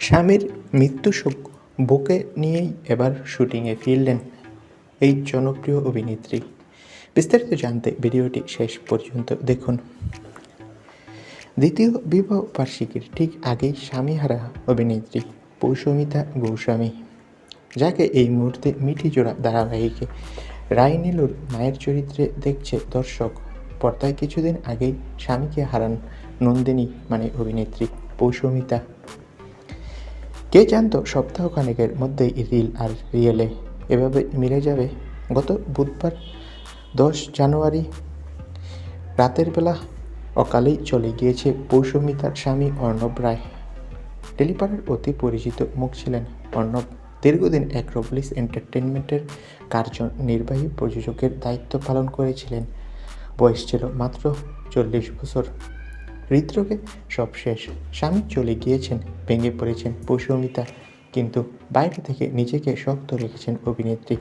স্বামীর মৃত্যু শোক বুকে নিয়েই এবার শুটিংয়ে ফিরলেন এই জনপ্রিয় অভিনেত্রী। বিস্তারিত জানতে ভিডিওটি শেষ পর্যন্ত দেখুন। দ্বিতীয় বিবাহ বার্ষিকীর ঠিক আগেই স্বামীহারা অভিনেত্রী পৌষমিতা গোস্বামী, যাকে এই মুহূর্তে মিঠি জোড়া ধারাবাহিকে রাইনীলুর মায়ের চরিত্রে দেখছে দর্শক। পর্দায় কিছুদিন আগেই স্বামীকে হারান নন্দিনী মানে অভিনেত্রী পৌষমিতা কে জানতো সপ্তাহখানেকের মধ্যেই রিল আর রিয়েলে এভাবে মিলে যাবে? গত বুধবার দশ জানুয়ারি রাতের বেলা অকালেই চলে গিয়েছে পৌষমিতার স্বামী অর্ণব রায়। টেলিপাড়ার অতি পরিচিত মুখ ছিলেন অর্ণব। দীর্ঘদিন অ্যাক্রোপলিস এন্টারটেনমেন্টের কার্যনির্বাহী প্রযোজকের দায়িত্ব পালন করেছিলেন। বয়স ছিল মাত্র চল্লিশ বছর। হৃদরোগে সব শেষ স্বামী চলে গিয়েছেন, ভেঙে পড়েছেন পৌষমিতা কিন্তু বাইরে থেকে নিজেকে শক্ত রেখেছেন অভিনেত্রী।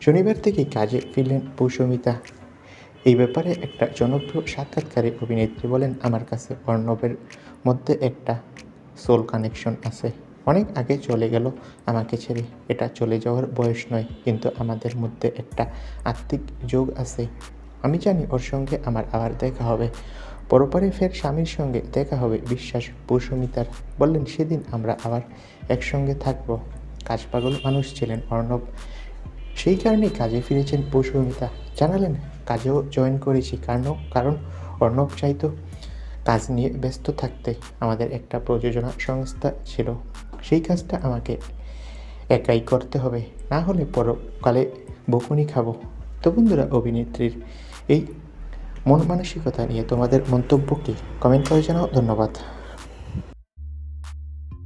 শনিবার থেকে কাজে ফিরলেন পৌষমিতা এই ব্যাপারে একটা জনপ্রিয় সাক্ষাৎকারে অভিনেত্রী বলেন, আমার কাছে অর্ণবের মধ্যে একটা সোল কানেকশন আছে। অনেক আগে চলে গেল আমাকে ছেড়ে। এটা চলে যাওয়ার বয়স নয়, কিন্তু আমাদের মধ্যে একটা আত্মিক যোগ আছে। আমি জানি ওর সঙ্গে আমার আবার দেখা হবে। পরপরে ফের স্বামীর সঙ্গে দেখা হবে বিশ্বাস পৌষমিতার বললেন, সেদিন আমরা আবার একসঙ্গে থাকব। কাজ পাগল মানুষ ছিলেন অর্ণব। সেই কারণেই কাজে ফিরেছেন পৌষমিতা জানালেন, কাজেও জয়েন করেছি। কারণ কারণ অর্ণব চাইতো কাজ নিয়ে ব্যস্ত থাকতে। আমাদের একটা প্রযোজনা সংস্থা ছিল। সেই কাজটা আমাকে একাই করতে হবে। না হলে পরকালে বকুনি খাব। তো বন্ধুরা, অভিনেত্রীর এই মন মানসিকতা নিয়ে তোমাদের মন্তব্য কি? কমেন্ট করে জানাও ধন্যবাদ।